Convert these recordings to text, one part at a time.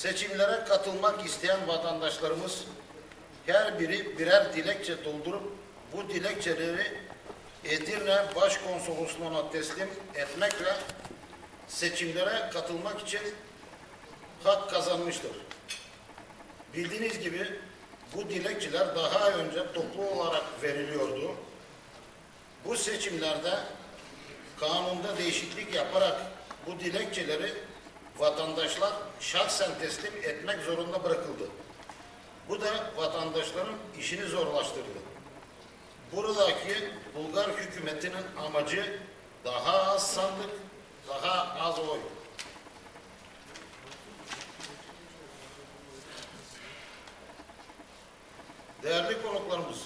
Seçimlere katılmak isteyen vatandaşlarımız her biri birer dilekçe doldurup bu dilekçeleri Edirne Başkonsolosluğu'na teslim etmekle seçimlere katılmak için hak kazanmıştır. Bildiğiniz gibi bu dilekçeler daha önce toplu olarak veriliyordu. Bu seçimlerde kanunda değişiklik yaparak bu dilekçeleri vatandaşlar şahsen teslim etmek zorunda bırakıldı. Bu da vatandaşların işini zorlaştırdı. Buradaki Bulgar hükümetinin amacı daha az sandık, daha az oy. Değerli konuklarımız,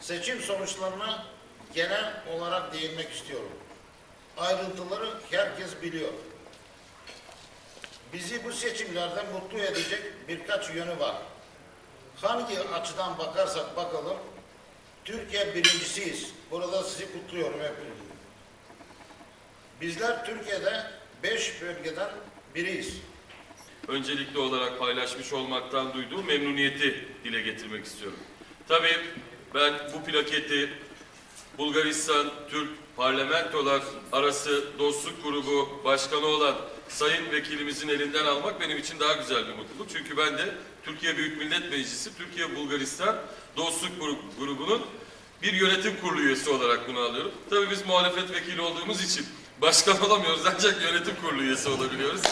seçim sonuçlarına genel olarak değinmek istiyorum. Ayrıntıları herkes biliyor. Bizi bu seçimlerde mutlu edecek birkaç yönü var. Hangi açıdan bakarsak bakalım, Türkiye birincisiyiz. Burada sizi kutluyorum hepinizi. Bizler Türkiye'de beş bölgeden biriyiz. öncelikli olarak paylaşmış olmaktan duyduğum memnuniyeti dile getirmek istiyorum. Tabii ben bu plaketi Bulgaristan Türk Parlamentolar Arası Dostluk Grubu Başkanı olan Sayın Vekilimizin elinden almak benim için daha güzel bir mutluluk. Çünkü ben de Türkiye Büyük Millet Meclisi Türkiye Bulgaristan Dostluk Gru- Grubu'nun bir yönetim kurulu üyesi olarak bunu alıyorum. Tabii biz muhalefet vekili olduğumuz için başkan olamıyoruz ancak yönetim kurulu üyesi olabiliyoruz.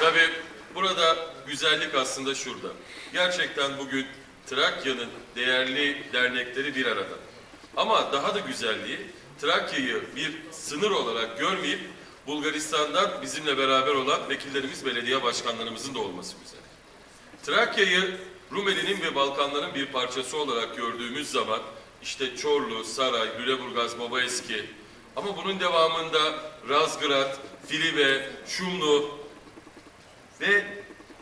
Tabii burada güzellik aslında şurada. Gerçekten bugün Trakya'nın değerli dernekleri bir arada. Ama daha da güzelliği Trakya'yı bir sınır olarak görmeyip Bulgaristan'dan bizimle beraber olan vekillerimiz, belediye başkanlarımızın da olması güzel. Trakya'yı Rumeli'nin ve Balkanların bir parçası olarak gördüğümüz zaman işte Çorlu, Saray, Lüleburgaz, Babaeski ama bunun devamında Razgrad, Filive, Şumlu ve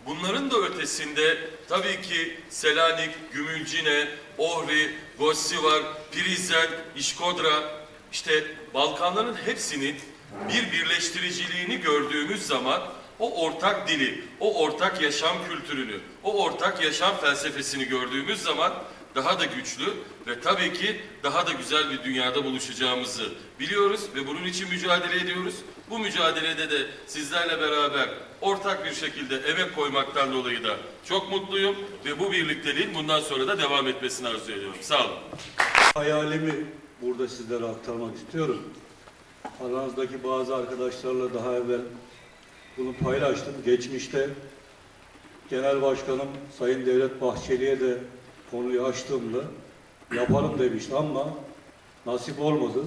bunların da ötesinde tabii ki Selanik, Gümülcine, Ohri, Gossivar, Prizren, İşkodra işte Balkanların hepsinin bir birleştiriciliğini gördüğümüz zaman o ortak dili, o ortak yaşam kültürünü, o ortak yaşam felsefesini gördüğümüz zaman daha da güçlü ve tabii ki daha da güzel bir dünyada buluşacağımızı biliyoruz ve bunun için mücadele ediyoruz. Bu mücadelede de sizlerle beraber ortak bir şekilde emek koymaktan dolayı da çok mutluyum ve bu birlikteliğin bundan sonra da devam etmesini arzu ediyorum. Sağ olun. Hayalimi burada sizlere aktarmak istiyorum. Aranızdaki bazı arkadaşlarla daha evvel bunu paylaştım. Geçmişte Genel Başkanım Sayın Devlet Bahçeli'ye de konuyu açtığımda yaparım demişti ama nasip olmadı.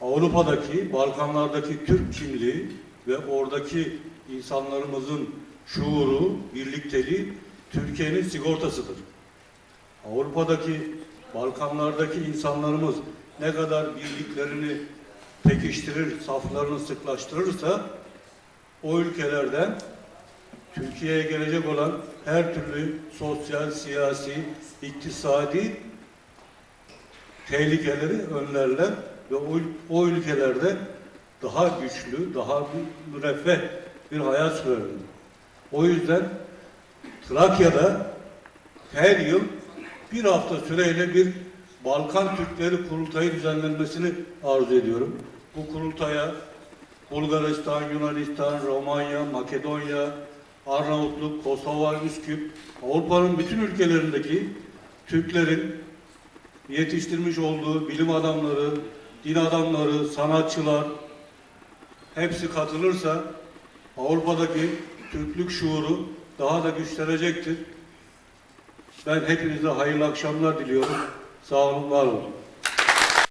Avrupa'daki, Balkanlardaki Türk kimliği ve oradaki insanlarımızın şuuru, birlikteliği Türkiye'nin sigortasıdır. Avrupa'daki, Balkanlardaki insanlarımız ne kadar birliklerini pekiştirir, saflarını sıklaştırırsa o ülkelerden Türkiye'ye gelecek olan her türlü sosyal, siyasi, iktisadi tehlikeleri önlerler ve o, o ülkelerde daha güçlü, daha müreffeh bir hayat sürerler. O yüzden Trakya'da her yıl bir hafta süreyle bir Balkan Türkleri kurultayı düzenlenmesini arzu ediyorum. Bu kurultaya Bulgaristan, Yunanistan, Romanya, Makedonya, Arnavutluk, Kosova, Üsküp, Avrupa'nın bütün ülkelerindeki Türklerin yetiştirmiş olduğu bilim adamları, din adamları, sanatçılar hepsi katılırsa Avrupa'daki Türklük şuuru daha da güçlenecektir. Ben hepinize hayırlı akşamlar diliyorum. Sağ olun, var olun.